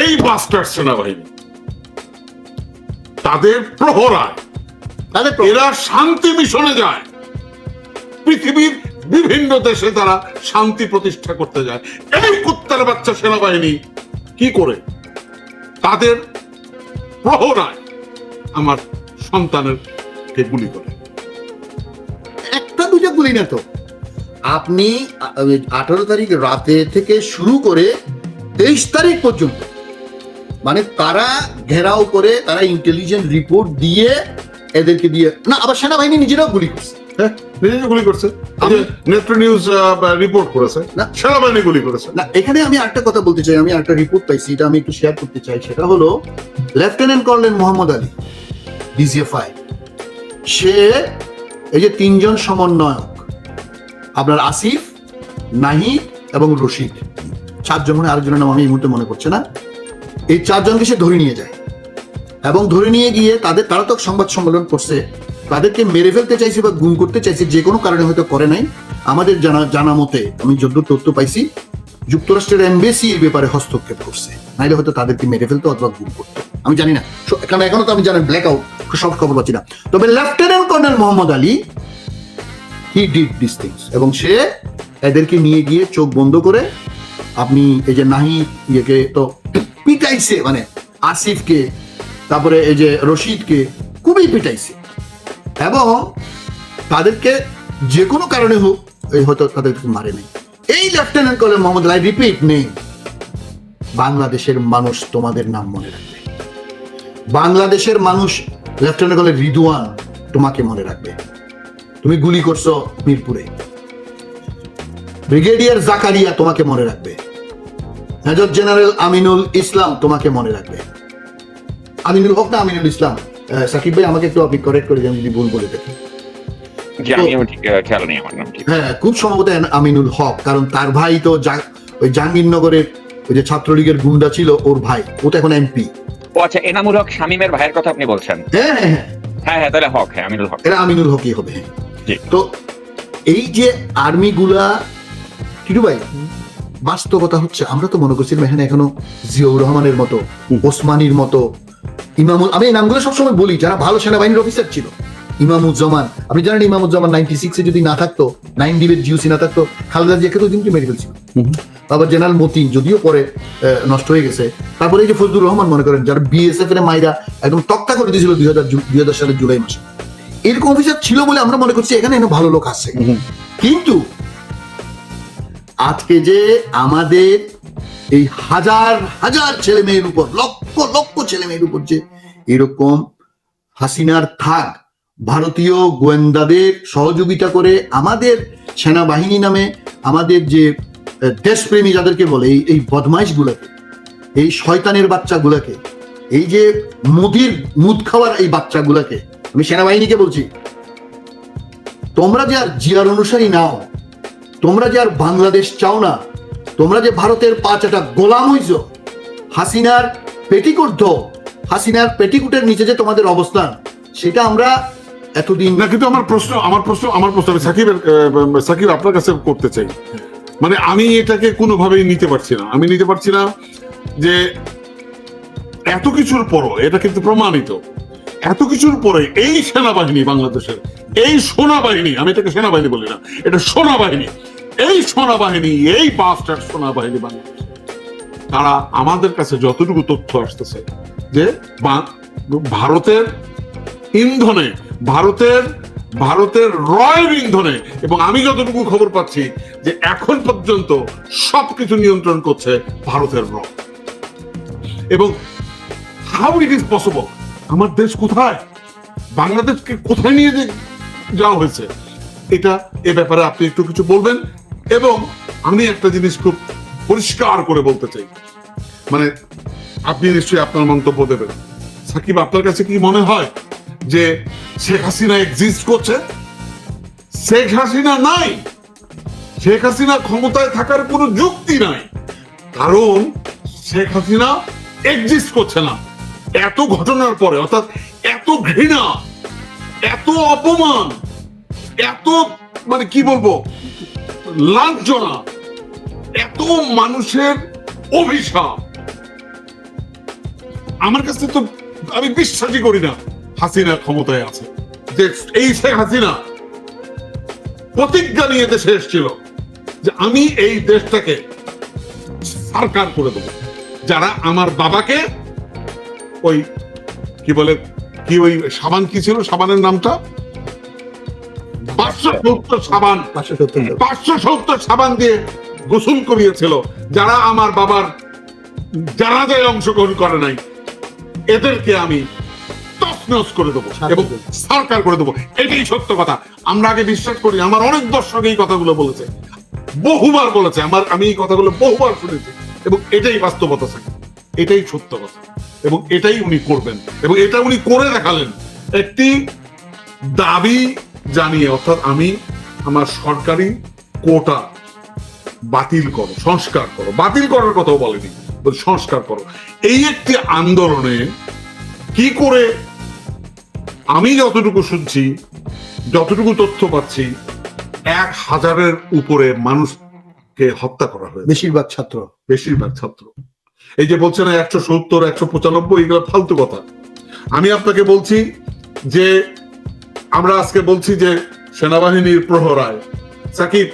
এই বাস্টার সেনাবাহিনী তাদের প্রহরায়। এরা শান্তি মিশনে যায়। পৃথিবীর বিভিন্ন দেশে তারা শান্তি প্রতিষ্ঠা করতে যায়। এই কুত্তার বাচ্চা সেনাবাহিনী কি করে? তাদের প্রহরায় আমার সন্তানের কে গুলি করে? একটা দুটো গুলি না তো। আপনি আঠারো তারিখ রাতে থেকে শুরু করে তেইশ তারিখ পর্যন্ত মানে তারা ঘেরাও করে তারা ইন্টেলিজেন্ট রিপোর্ট দিয়ে এদেরকে দিয়ে না আবার সেনাবাহিনী নিজেরাও গুলি করছে। হ্যাঁ নিজে গুলি করছে। নেত্র নিউজ রিপোর্ট করেছে না। সেনাবাহিনী গুলি করেছে। না এখানে আমি একটা কথা বলতে চাই আমি একটা রিপোর্ট পাইছি এটা আমি একটু শেয়ার করতে চাই সেটা হলো lieutenant colonel Mohammad Ali DGFI সে এই যে তিনজন সমন্বয়ক আপনার আসিফ নাহিদ এবং রশিদ চারজন মানে আরেকজনের নাম আমি এই মুহূর্তে মনে করছে না। এই চারজনকে সে ধরে নিয়ে যায়। এবং ধরে নিয়ে গিয়ে তাদের তারা তো সংবাদ সম্মেলন করছে। তাদেরকে মেরে ফেলতে চাইছে বা গুম করতে চাইছে যে কোনো কারণে হয়তো করে নাই। আমাদের জানা জানা মতে আমি যদ্দূর তথ্য পাইছি, যুক্তরাষ্ট্রের এমবেসি এই ব্যাপারে হস্তক্ষেপ করছে। নাইলে হয়তো তাদেরকে মেরে ফেলতো অথবা গুম করতো। আমি জানি না। কারণ এখনও তো আমি জানি ব্ল্যাক আউট সব খবর পাচ্ছি না। তবে lieutenant colonel Mohammad Ali he did this things এবং সে এদেরকে নিয়ে গিয়ে চোখ বন্ধ করে আপনি এই যে নাহি ইয়েকে তো পিটাইছে মানে আসিফকে, তারপরে এই যে রশিদকে খুবই পিটাইছে। এবং তাদেরকে যে কোনো কারণে হোক, এই হয়তো তাদেরকে মারে নাই। এই lieutenant colonel Mohammad Ali repeat নেই। বাংলাদেশের মানুষ তোমাদের নাম মনে রাখবে। বাংলাদেশের মানুষ লেফটেন্যান্ট কর্নেল রিদওয়ান তোমাকে মনে রাখবে। তুমি গুলি করছ মিরপুরে। ব্রিগেডিয়ার জাকারিয়া তোমাকে মনে রাখবে। মেজর জেনারেল আমিনুল ইসলাম তোমাকে মনে রাখবে। আমিনুল হক না আমিনুল ইসলাম। সাকিব ভাই আমাকে একটু আপনি করেক্ট করে দেন যদি ভুল বলে থাকি। হ্যাঁ খুব সম্ভবত আমিনুল হক কারণ তার ভাই তো ওই জাহাঙ্গীরনগরের ওই যে ছাত্রলীগের গুন্ডা ছিল ওর ভাই ও তো এখন এমপি। ও আচ্ছা এনামুল হক শামীমের ভাইয়ের কথা আপনি বলছেন? হ্যাঁ হ্যাঁ হ্যাঁ। হ্যাঁ হ্যাঁ তাহলে হক হ্যাঁ আমিনুল হক। এরা আমিনুল হকই হবে। তো এই যে আর্মি গুলা কিটু ভাই বাস্তবতা হচ্ছে আমরা তো মনে করছিলাম এখানে এখনও জিয়াউর রহমানের মতো ওসমানীর মতো ইমামুল আমি এই নামগুলো সবসময় বলি যারা ভালো সেনাবাহিনীর অফিসার ছিল। ইমামুজ্জামান আপনি জানেন ইমামুজ্জামান নাইনটি সিক্সে যদি না থাকতো নাইন ডিবের জিওসি না থাকতো খালেদা জিয়াকে তো দিনকে মেরে ফেলছিল। আবার জেনারেল মতিন যদিও পরে নষ্ট হয়ে গেছে তারপরে এই যে ফজলুর রহমান মনে করেন যারা বিএসএফ এর মাইরা একদম তক্তা করে দিয়েছিল দুই হাজার দুই হাজার সালের জুলাই মাসে। এরকম অফিসার ছিল বলে আমরা মনে করছি এখানে এখানে ভালো লোক আছে। কিন্তু আজকে যে আমাদের এই হাজার হাজার ছেলে মেয়ের উপর, লক্ষ লক্ষ ছেলে মেয়ের উপর যে এরকম হাসিনার থাক, ভারতীয় গোয়েন্দাদের সহযোগিতা করে আমাদের সেনাবাহিনী নামে আমাদের যে দেশপ্রেমী যাদেরকে বলে, এই এই বদমাইশ গুলাকে এই শয়তানের বাচ্চাগুলাকে, এই যে মুদির মুদ খাওয়ার এই বাচ্চাগুলাকে, আমি সেনাবাহিনীকে বলছি, তোমরা যে আর জিয়ার অনুসারী নাও তোমরা যে আর বাংলাদেশ চাও না, তোমরা যে ভারতের পাঁচটা গোলাম হইছ, হাসিনার পেটিকুট হাসিনার পেটিকুটের নিচে যে তোমাদের অবস্থান, সেটা আমরা এতদিন না, কিন্তু আমার প্রশ্ন আমার প্রশ্ন আমার প্রশ্ন, আমি সাকিবের সাকিব আপনার কাছে করতে চাই। মানে আমি এটাকে কোনোভাবেই নিতে পারছি না। আমি নিতে পারছি না যে এত কিছুর পরও, এটা কিন্তু প্রমাণিত, এত কিছুর পরে এই সেনাবাহিনী বাংলাদেশের, এই সোনাবাহিনী, আমি এটাকে সেনাবাহিনী বলি না, এটা সেনাবাহিনী এই সেনাবাহিনী, এই বাস্টার সেনাবাহিনী বাংলাদেশ তারা আমাদের কাছে যতটুকু তথ্য আসতেছে যে ভারতের ইন্ধনে, ভারতের ভারতের রয়ের ইন্ধনে, এবং আমি যতটুকু খবর পাচ্ছি যে এখন পর্যন্ত সবকিছু নিয়ন্ত্রণ করছে ভারতের র। এবং হাউ ইট ইজ পসিবল আমার দেশ কোথায়? বাংলাদেশকে কোথায় নিয়ে যাওয়া হয়েছে? এটা এ ব্যাপারে আপনি একটু কিছু বলবেন? এবং আমি একটা জিনিস খুব পরিষ্কার করে বলতে চাই। মানে আপনি নিশ্চয়ই আপনার মন্তব্য দেবেন। সাকিব, আপনার কাছে কি মনে হয় যে শেখ হাসিনা এক্সিস্ট করছে? শেখ হাসিনা নাই। শেখ হাসিনা ক্ষমতায় থাকার কোনো যুক্তি নাই। কারণ শেখ হাসিনা এক্সিস্ট করছে না। এত ঘটনার পরে, অর্থাৎ এত ঘৃণা, এত অপমান, এত মানে কি বলব? লাঞ্ছনা। এত মানুষের অভিশাপ। আমার কাছে তো আমি বিশ্বাসই করি না হাসিনা ক্ষমতায় আছে। যে এই শেখ হাসিনা প্রতিজ্ঞা নিয়ে দেশে এসেছিল যে আমি এই দেশটাকে সরকার করে দেবো। যারা আমার বাবাকে ওই কি বলে, কি ওই সাবান কি ছিল? সাবানের নামটা? পাঁচশো সত্তর সাবান পাঁচশো সত্তর সাবান। দিয়ে গোসল করিয়েছিল। যারা আমার বাবার জানাজায় অংশগ্রহণ করে নাই এদেরকে আমি তছনছ করে দেবো এবং সরকার করে দেবো। এটাই সত্য কথা। আমরা আগে বিশ্বাস করি আমার অনেক দর্শক এই কথাগুলো বলেছে। বহুবার বলেছে আমার আমি এই কথাগুলো বহুবার শুনেছি এবং এটাই বাস্তবতা থাকে এটাই সত্য কথা। এবং এটাই উনি করবেন। এবং এটা উনি করে দেখালেন। একটি দাবি জানিয়ে অর্থাৎ আমি আমার সরকারি কোটা বাতিল করো সংস্কার করো। বাতিল করার কথাও বলেনি সংস্কার করো। এই একটি আন্দোলনে কি করে আমি যতটুকু শুনছি যতটুকু তথ্য পাচ্ছি এক হাজারের উপরে মানুষকে হত্যা করা হয়েছে। বেশিরভাগ ছাত্র। বেশিরভাগ ছাত্র। এই যে বলছে না একশো সত্তর একশো পঁচানব্বই এগুলো ফালতু কথা। আমি আপনাকে বলছি যে আমরা আজকে বলছি যে সেনাবাহিনীর প্রহরায়। সাকিব,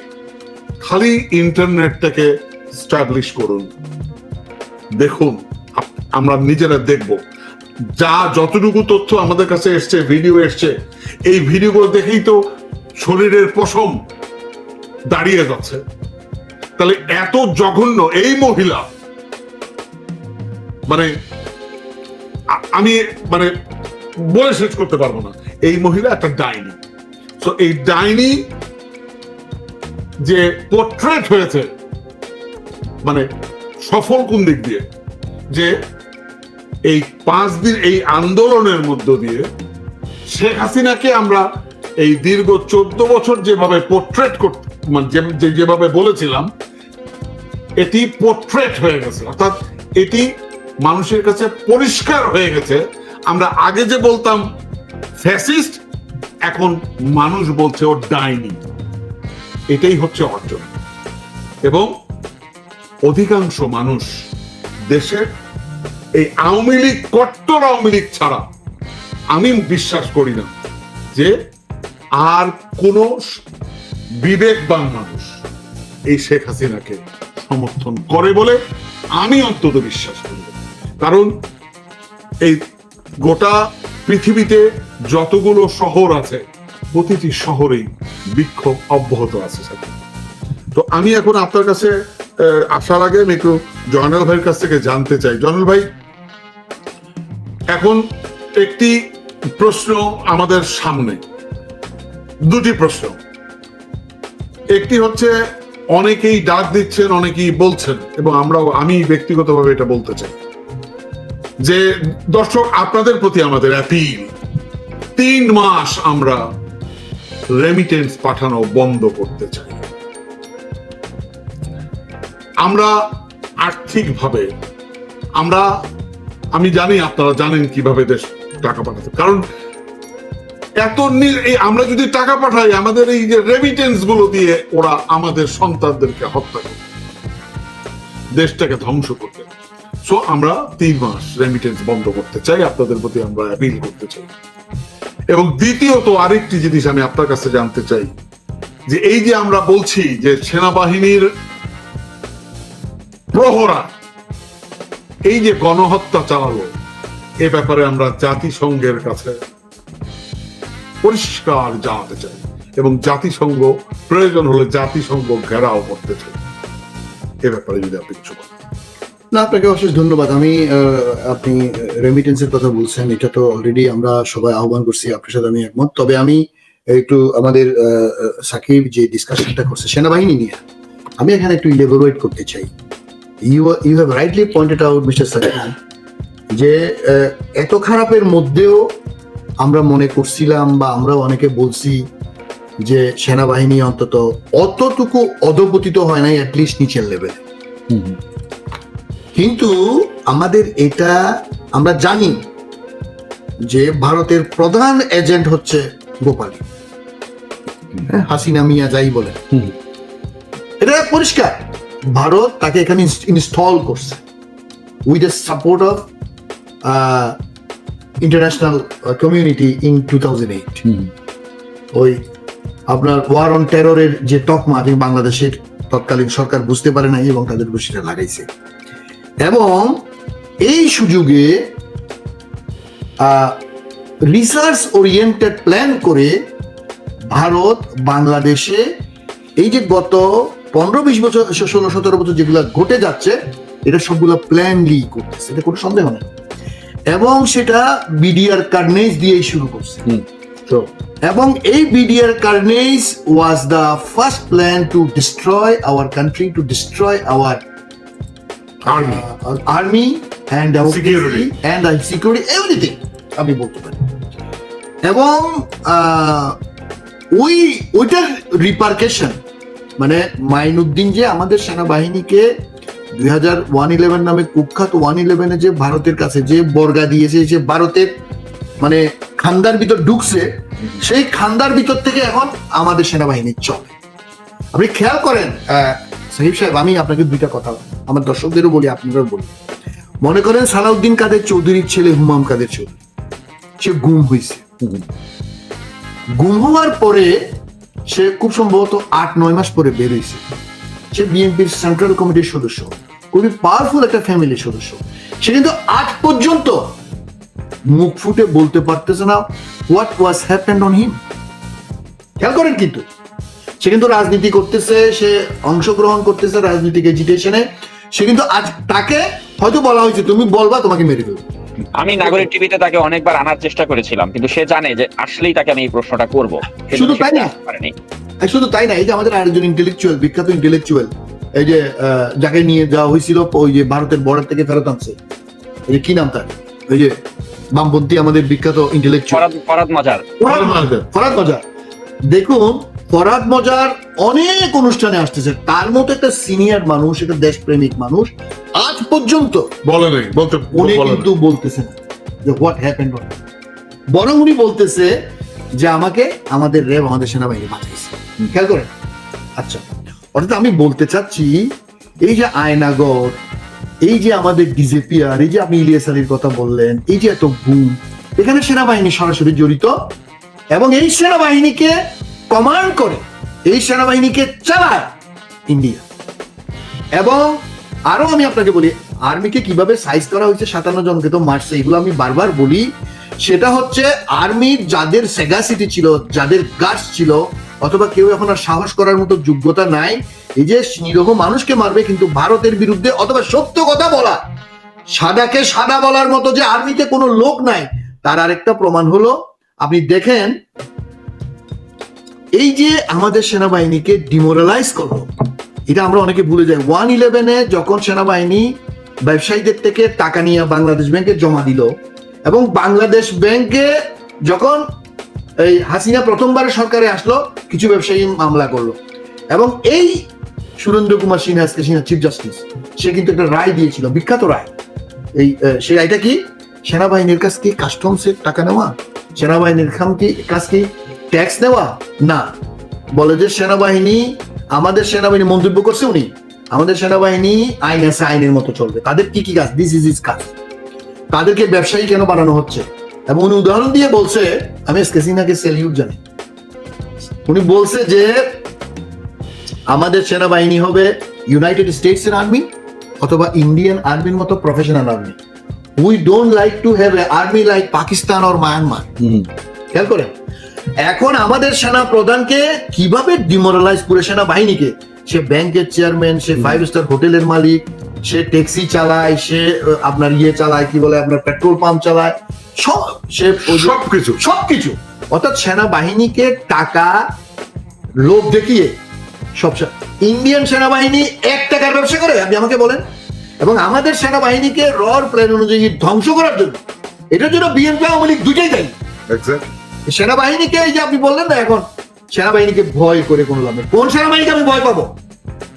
খালি ইন্টারনেটটাকে স্টাবলিশ করুন। দেখুন আমরা নিজেরা দেখব। যা যতটুকু তথ্য আমাদের কাছে এসছে ভিডিও এসছে, এই ভিডিওগুলো দেখেই তো শরীরের পশম দাঁড়িয়ে যাচ্ছে। তাহলে এত জঘন্য এই মহিলা মানে আমি মানে বলে শেষ করতে পারব না। এই মহিলা একটা ডাইনি। তো এই ডাইনি যে পোর্ট্রেট হয়েছে মানে সফল কোন দিক দিয়ে? যে এই পাঁচ দিন এই আন্দোলনের মধ্য দিয়ে শেখ হাসিনাকে আমরা এই দীর্ঘ চোদ্দ বছর যেভাবে পোর্ট্রেট করতে মানে যেভাবে বলেছিলাম, এটি পোর্ট্রেট হয়ে গেছে। অর্থাৎ এটি মানুষের কাছে পরিষ্কার হয়ে গেছে। আমরা আগে যে বলতাম ফ্যাসিস্ট, এখন মানুষ বলছে ও ডাইনি। এটাই হচ্ছে অর্জন। এবং অধিকাংশ মানুষ দেশের এই আওয়ামী লীগ, কট্টর আওয়ামী লীগ ছাড়া, আমি বিশ্বাস করি না যে আর কোন বিবেকবান মানুষ এই শেখ হাসিনাকে সমর্থন করে বলে আমি অন্তত বিশ্বাস করি কারণ এই গোটা পৃথিবীতে যতগুলো শহর আছে, প্রতিটি শহরেই বিক্ষোভ অব্যাহত আছে। তো আমি এখন আপনার কাছে আসার আগে আমি একটু জয়নাল ভাইয়ের কাছ থেকে জানতে চাই। জয়নাল ভাই, এখন একটি প্রশ্ন আমাদের সামনে। দুটি প্রশ্ন। একটি হচ্ছে, অনেকেই ডাক দিচ্ছেন, অনেকেই বলছেন, এবং আমরাও, আমি ব্যক্তিগতভাবে এটা বলতে চাই। যে দর্শক, আপনাদের প্রতি আমাদের অ্যাপিল তিন মাস আমরা রেমিটেন্স পাঠানো বন্ধ করতে চাই। আমরা আর্থিকভাবে, আমরা, আমি জানি আপনারা জানেন কীভাবে দেশ টাকা পাঠাতে, কারণ এত আমরা যদি টাকা পাঠাই, আমাদের এই যে রেমিটেন্সগুলো দিয়ে ওরা আমাদের সন্তানদেরকে হত্যা করে, দেশটাকে ধ্বংস করতে। সো আমরা তিন মাস রেমিটেন্স বন্ধ করতে চাই, আপনাদের প্রতি আমরা অ্যাপিল করতে চাই। এবং দ্বিতীয়ত আরেকটি জিনিস আমি আপনার কাছে জানতে চাই, যে এই যে আমরা বলছি যে সেনাবাহিনীর প্রহরা, এই যে গণহত্যা চালালো এ ব্যাপারে আমরা জাতিসংঘের কাছে পরিষ্কার জানাতে চাই এবং জাতিসংঘ, প্রয়োজন হলে জাতিসংঘ ঘেরাও করতে চাই। এ ব্যাপারে যদি আপনি কিছু না, আপনাকে অশেষ ধন্যবাদ। আমি আপনি রেমিটেন্সের কথা বলছেন, এটা তো অলরেডি আমরা সবাই আহ্বান করছি, আপনার সাথে আমি একমত। তবে আমি একটু আমাদের সাকিব যে ডিসকাশনটা করছে, সেনাবাহিনী নিয়ে, আমি এখানে একটু ইলেবোরেট করতে চাই। You you have rightly pointed out mister Sakib, যে এত খারাপের মধ্যেও আমরা মনে করছিলাম বা আমরা অনেকে বলছি যে সেনাবাহিনী অন্তত অতটুকু অধপতিত হয় নাই অ্যাটলিস্ট নিচের লেভেলে কিন্তু আমাদের এটা আমরা জানি যে ভারতের প্রধান এজেন্ট হচ্ছে গোপালী। হ্যাঁ, হাসিনা মিয়া যাই বলে এটা পরিষ্কার। ভারত তাকে এখানে ইনস্টল করছে। With the support of international community in two thousand eight ওই আপনার ওয়ার অন টেররের যে তকমা আমি বাংলাদেশের তৎকালীন সরকার বুঝতে পারে নাই এবং তাদের উপর সেটা লাগাইছে। এবং এই সুযোগে রিসার্চ ওরিয়েন্টেড প্ল্যান করে ভারত বাংলাদেশে এই যে গত পনেরো বিশ বছর ষোলো সতেরো বছর যেগুলো ঘটে যাচ্ছে এটা সবগুলো প্ল্যানলি করতেছে। এটা কোনো সন্দেহ নেই। এবং সেটা বিডিআর কার্নেজ দিয়েই শুরু করছে। তো এবং এই BDR carnage was the first plan to destroy our country to destroy our army army and Security. And security everything আমি বলতে পারি। এবং ওই ওইটার রিপার্কেশন মানে মাইনুদ্দিন যে আমাদের সেনাবাহিনীকে দুই হাজার ওয়ান ইলেভেন নামে কুখ্যাত ওয়ান ইলেভেনে যে ভারতের কাছে যে বর্গা দিয়েছে যে ভারতের মানে খান্দার ভিতর ঢুকছে সেই খান্দার ভিতর থেকে এখন আমাদের সেনাবাহিনী চলে। আপনি খেয়াল করেন সাহিব সাহেব, আমি আপনাকে দুইটা কথা আমার দর্শকদেরও বলি আপনারাও বলি। মনে করেন সালাউদ্দিন কাদের চৌধুরীর ছেলে হুমাম কাদের চৌধুরী। সে গুম হয়েছে। গুম হওয়ার পরে সে খুব সম্ভবত আট, নয় মাস পরে বের সে বিএনপির সেন্ট্রাল কমিটির সদস্য, খুবই পাওয়ারফুল একটা ফ্যামিলির সদস্য। সে কিন্তু আট পর্যন্ত মুখ ফুটে বলতে পারতেছে না what was happened on him খেয়াল করেন কিন্তু সে কিন্তু রাজনীতি করতেছে সে অংশগ্রহণ করতেছে রাজনৈতিক এজিটেশনে সে কিন্তু আজ তাকে হয়তো বলা হয়েছে তুমি বলবা তোমাকে মেরে দেবো আমি নাগরিক টিভিতে তাকে অনেকবার আনার চেষ্টা করেছিলাম কিন্তু সে জানে যে আসলেই তাকে আমি এই প্রশ্নটা করব। শুধু তাই না? শুধু তাই না এই যে আমাদের আরেকজন ইন্টেলেকচুয়াল বিখ্যাত ইন্টেলেকচুয়াল এই যে যাকে নিয়ে যাওয়া হয়েছিল ওই যে ভারতের বর্ডার থেকে ফেরত আনছে। এই যে কি নাম তার? ওই যে বামপন্থী আমাদের বিখ্যাত ইন্টেলেকচুয়াল ফরাদ ফরাদ মজার ফরাদ মজার। দেখুন ফরাদ মজার অনেক অনুষ্ঠানে আসতেছে। তার মতো একটা সিনিয়র মানুষ একটা দেশপ্রেমিক মানুষ আজ পর্যন্ত বলে নাই বলতে উনি কিন্তু বলতেছে না যে হোয়াট হ্যাপেন্ড বরং উনি বলতেছে যে আমাকে আমাদের র্যাব আমাদের সেনাবাহিনী বাঁচাইছে খেয়াল করেন? আচ্ছা অর্থাৎ আমি বলতে চাচ্ছি এই যে আয়নাগর এই যে আমাদের ডিজেপিআর এই যে আপনি ইলিয়াস আলীর কথা বললেন এই যে এত গুম এখানে সেনাবাহিনী সরাসরি জড়িত এবং এই সেনাবাহিনীকে কমান্ড করে এই সেনাবাহিনীকে চালায় ইন্ডিয়া। এবং আরও আমি আপনাকে বলি, আর্মিকে কীভাবে সাইজ করা হয়েছে সাতান্ন জনকে, তো মারছে এগুলো আমি বারবার বলি, সেটা হচ্ছে আর্মির যাদের সেগাসিটি ছিল, যাদের গার্ডস ছিল, অথবা কেউ এখন আর সাহস করার মতো যোগ্যতা নাই, এই যে নিরহ মানুষকে মারবে কিন্তু ভারতের বিরুদ্ধে অথবা সত্য কথা বলা, সাদাকে সাদা বলার মতো যে আর্মিতে কোনো লোক নাই, তার আরেকটা প্রমাণ হলো, আপনি দেখেন এই যে আমাদের সেনাবাহিনীকে ডিমোরালাইজ করল, এটা আমরা অনেকে ভুলে যাই। ওয়ান ইলেভেনে যখন সেনাবাহিনী ব্যবসায়ীদের থেকে টাকা নিয়ে বাংলাদেশ ব্যাংকে জমা দিল এবং বাংলাদেশ ব্যাংকে যখন এই হাসিনা প্রথমবার সরকারে আসলো, কিছু ব্যবসায়ী মামলা করল। এবং এই সুরেন্দ্র কুমার সিনহা, আজকে সিনহা চিফ জাস্টিস সে কিন্তু একটা রায় দিয়েছিল, বিখ্যাত রায়। এই সেই রায়টা কি? সেনাবাহিনীর কাছ কি কাস্টমসের টাকা নেওয়া? সেনাবাহিনীর খাম কি কাছ কি? ট্যাক্স নেওয়া? না। বলে যে সেনাবাহিনী আমাদের সেনাবাহিনী মন্তব্য করছে উনি। আমাদের সেনাবাহিনী আইন আছে আইনের মতো চলবে। তাদের কি কি কাজ? দিস ইজ ইজ কাজ। তাদেরকে ব্যবসায়ী কেন বানানো হচ্ছে? এবং উনি উদাহরণ দিয়ে বলছে আমি এসকে সিনহাকে সেলিউট জানি। উনি বলছে যে আমাদের সেনাবাহিনী হবে ইউনাইটেড স্টেটস এর আর্মি অথবা ইন্ডিয়ান আর্মির মতো professional army we don't like to have a army like Pakistan or Myanmar খেয়াল করেন এখন আমাদের সেনা প্রধানকে কীভাবে ডিমোরালাইজ করে সেনাবাহিনীকে? সে ব্যাংকের চেয়ারম্যান সে ফাইভ স্টার হোটেলের মালিক সে ট্যাক্সি চালায় সে আপনার ইয়ে চালায় কি বলে আপনার পেট্রোল পাম্প চালায় সব সে সবকিছু। সবকিছু। অর্থাৎ সেনাবাহিনীকে টাকা লোভ দেখিয়ে সব ইন্ডিয়ান সেনাবাহিনী এক টাকার ব্যবসা করে আপনি আমাকে বলেন। এবং আমাদের সেনাবাহিনীকে রর প্ল্যান অনুযায়ী ধ্বংস করার জন্য এটার জন্য বিএনপি আওয়ামী লীগ দুইটাই দায়ী। সেনাবাহিনীকে এই যে আপনি বললেন না এখন, সেনাবাহিনীকে ভয় করে কোনো লাভ কোন সেনাবাহিনীকে আমি ভয় পাবো?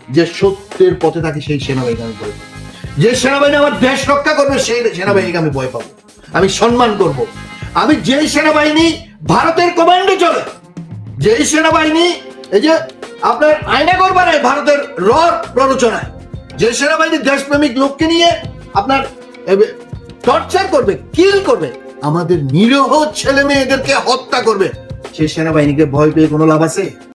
যে সত্যের পথে থাকে সেই সেনাবাহিনীকে আমি ভয় পাবো। যে সেনাবাহিনী আমার দেশ রক্ষা করবে, সেই সেনাবাহিনীকে আমি ভয় পাবো। আমি সম্মান করব। আমি যেই সেনাবাহিনী ভারতের কমান্ডে চলে, যেই সেনাবাহিনী, এই যে আপনার আয়না করবার ভারতের র প্ররোচনায় যে সেনাবাহিনী দেশপ্রেমিক লোককে নিয়ে আপনার টর্চার করবে, কিল করবে আমাদের নিরীহ ছেলে মেয়েদেরকে হত্যা করবে। সে সেনাবাহিনীকে ভয় পেয়ে কোনো লাভ আছে?